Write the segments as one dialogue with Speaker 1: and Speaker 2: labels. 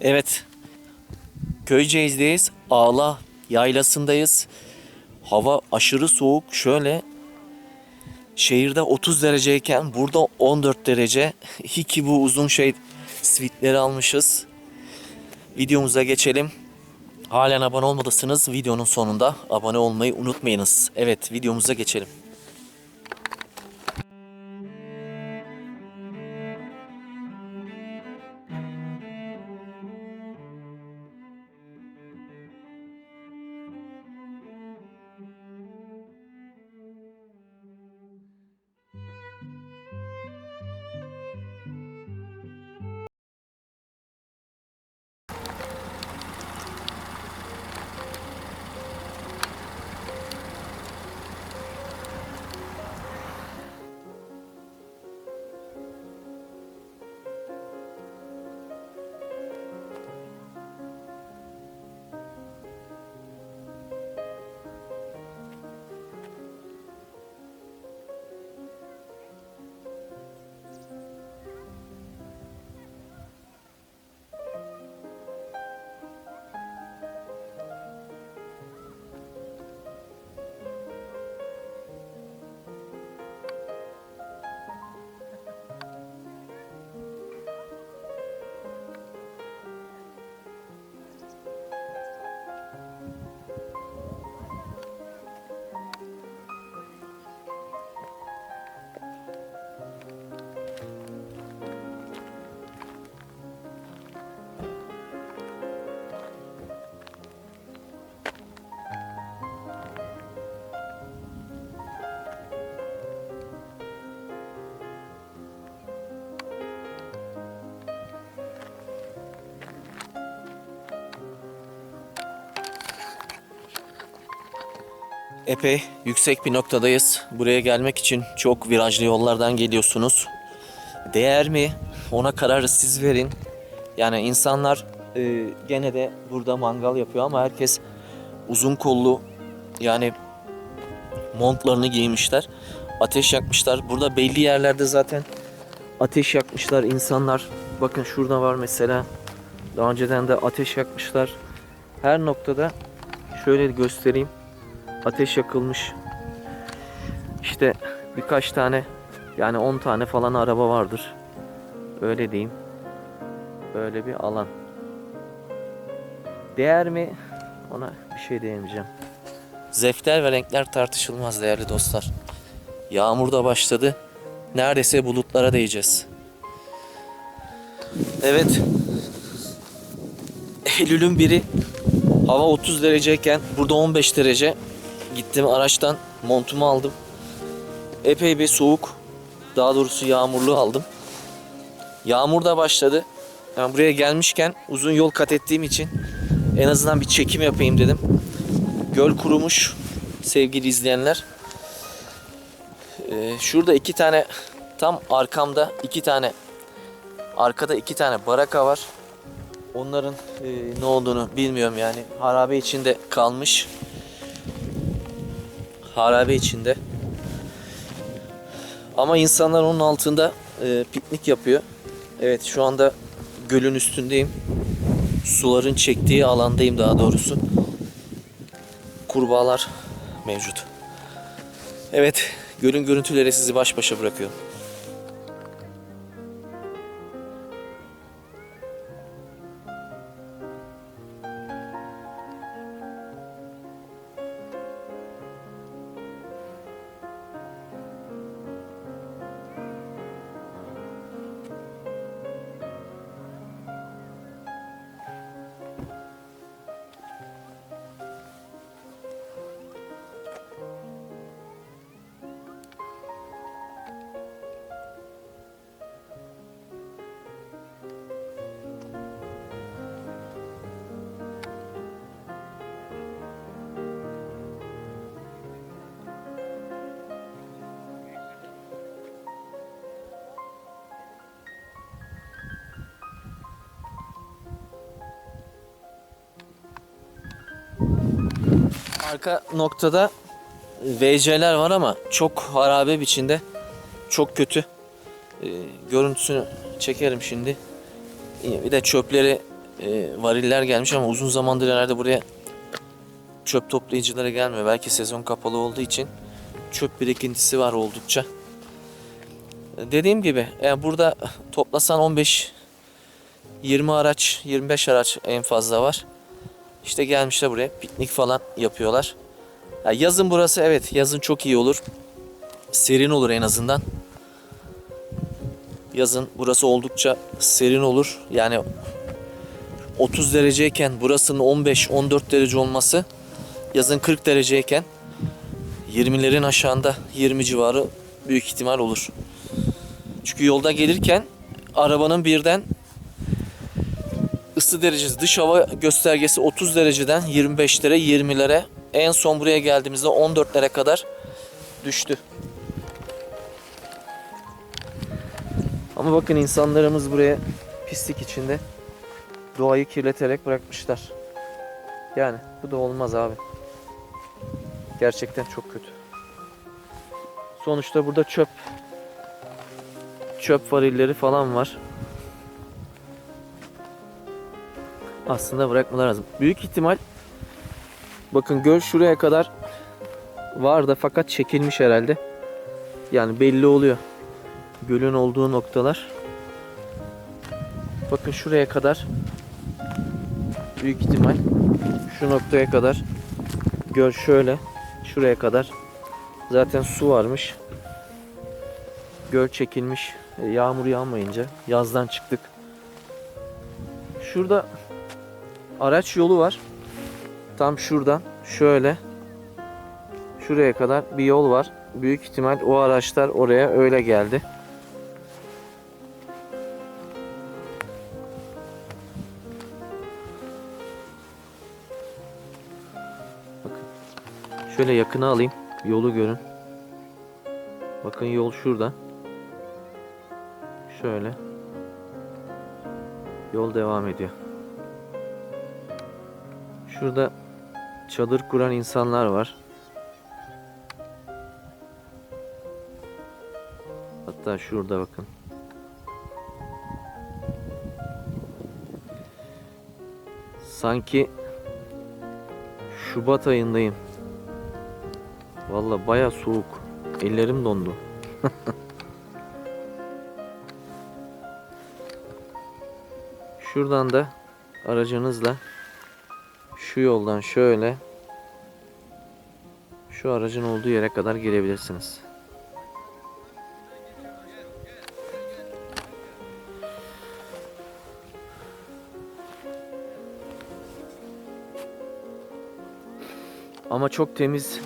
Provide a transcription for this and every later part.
Speaker 1: Evet. Köyceğiz'deyiz. Ağla yaylasındayız. Hava aşırı soğuk. Şöyle şehirde 30 dereceyken burada 14 derece. Hiki bu uzun şey sivitleri almışız. Videomuza geçelim. Halen abone olmadıysanız videonun sonunda abone olmayı unutmayınız. Evet videomuza geçelim. Epey yüksek bir noktadayız. Buraya gelmek için çok virajlı yollardan geliyorsunuz. Değer mi? Ona kararı siz verin. Yani insanlar e, gene de burada mangal yapıyor ama herkes uzun kollu yani montlarını giymişler. Ateş yakmışlar. Burada belli yerlerde zaten ateş yakmışlar insanlar. Bakın şurada var mesela. Daha önceden de ateş yakmışlar. Her noktada şöyle göstereyim ateş yakılmış. İşte birkaç tane yani 10 tane falan araba vardır. Öyle diyeyim. Böyle bir alan. Değer mi? Ona bir şey diyemeyeceğim. Zevkler ve renkler tartışılmaz değerli dostlar. Yağmur da başladı. Neredeyse bulutlara değeceğiz. Evet. Eylül'ün biri hava 30 dereceyken burada 15 derece. Gittim araçtan montumu aldım. Epey bir soğuk. Daha doğrusu yağmurlu aldım. Yağmur da başladı. Ben buraya gelmişken uzun yol kat ettiğim için en azından bir çekim yapayım dedim. Göl kurumuş sevgili izleyenler. Ee, şurada iki tane tam arkamda iki tane arkada iki tane baraka var. Onların e, ne olduğunu bilmiyorum yani. Harabe içinde kalmış harabe içinde. Ama insanlar onun altında e, piknik yapıyor. Evet şu anda gölün üstündeyim. Suların çektiği alandayım daha doğrusu. Kurbağalar mevcut. Evet gölün görüntüleri sizi baş başa bırakıyor. Arka noktada VC'ler var ama çok harabe biçimde. Çok kötü. Ee, görüntüsünü çekerim şimdi. Bir de çöpleri e, variller gelmiş ama uzun zamandır herhalde buraya çöp toplayıcılara gelmiyor. Belki sezon kapalı olduğu için çöp birikintisi var oldukça. Dediğim gibi yani burada toplasan 15 20 araç, 25 araç en fazla var. İşte gelmişler buraya piknik falan yapıyorlar. Ya yazın burası evet yazın çok iyi olur. Serin olur en azından. Yazın burası oldukça serin olur. Yani 30 dereceyken burasının 15-14 derece olması yazın 40 dereceyken 20'lerin aşağında 20 civarı büyük ihtimal olur. Çünkü yolda gelirken arabanın birden ısı derecesi dış hava göstergesi 30 dereceden 25'lere 20'lere en son buraya geldiğimizde 14'lere kadar düştü. Ama bakın insanlarımız buraya pislik içinde doğayı kirleterek bırakmışlar. Yani bu da olmaz abi. Gerçekten çok kötü. Sonuçta burada çöp çöp varilleri falan var. Aslında bırakmalar lazım. Büyük ihtimal bakın göl şuraya kadar var da fakat çekilmiş herhalde. Yani belli oluyor. Gölün olduğu noktalar. Bakın şuraya kadar büyük ihtimal şu noktaya kadar göl şöyle şuraya kadar zaten su varmış. Göl çekilmiş. Yağmur yağmayınca yazdan çıktık. Şurada araç yolu var. Tam şuradan şöyle şuraya kadar bir yol var. Büyük ihtimal o araçlar oraya öyle geldi. Bakın. Şöyle yakına alayım. Yolu görün. Bakın yol şurada. Şöyle. Yol devam ediyor. Şurada çadır kuran insanlar var. Hatta şurada bakın. Sanki Şubat ayındayım. Valla baya soğuk. Ellerim dondu. Şuradan da aracınızla şu yoldan şöyle şu aracın olduğu yere kadar gelebilirsiniz. Ama çok temiz.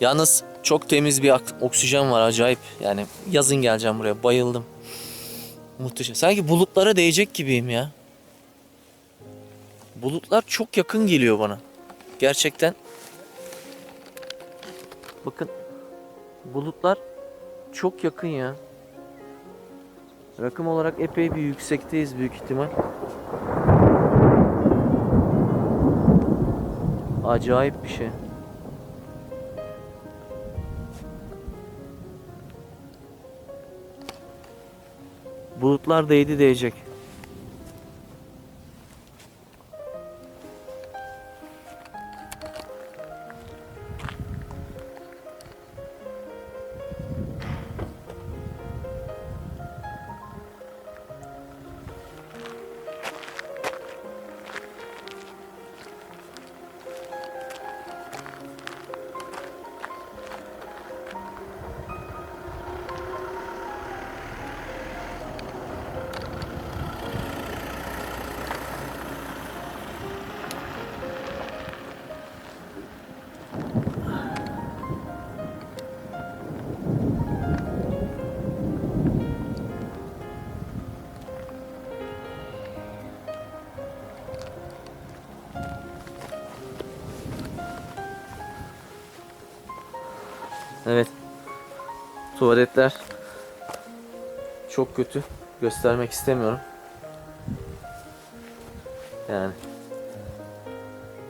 Speaker 1: Yalnız çok temiz bir oksijen var acayip. Yani yazın geleceğim buraya bayıldım. Muhteşem. Sanki bulutlara değecek gibiyim ya. Bulutlar çok yakın geliyor bana. Gerçekten. Bakın. Bulutlar çok yakın ya. Rakım olarak epey bir yüksekteyiz büyük ihtimal. Acayip bir şey. Bulutlar değdi değecek. Tuvaletler çok kötü. Göstermek istemiyorum. Yani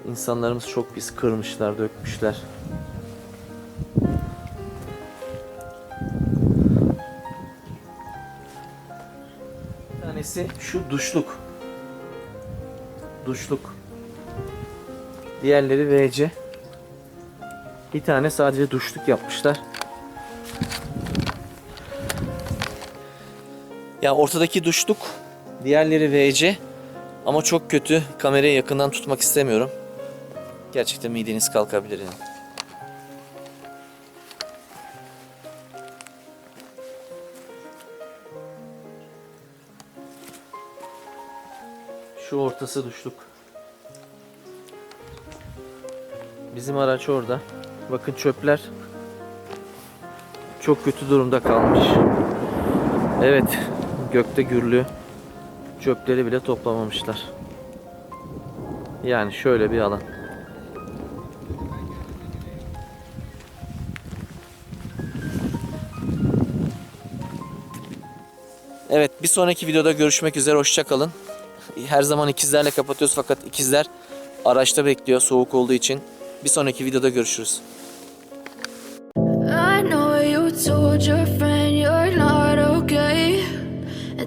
Speaker 1: insanlarımız çok pis kırmışlar, dökmüşler. Bir tanesi şu duşluk. Duşluk. Diğerleri VC. Bir tane sadece duşluk yapmışlar. Ya ortadaki duşluk, diğerleri VC ama çok kötü. Kamerayı yakından tutmak istemiyorum. Gerçekten mideniz kalkabilir yani. Şu ortası duşluk. Bizim araç orada. Bakın çöpler çok kötü durumda kalmış. Evet, gökte gürlü. Çöpleri bile toplamamışlar. Yani şöyle bir alan. Evet, bir sonraki videoda görüşmek üzere. Hoşça kalın. Her zaman ikizlerle kapatıyoruz fakat ikizler araçta bekliyor soğuk olduğu için. Bir sonraki videoda görüşürüz.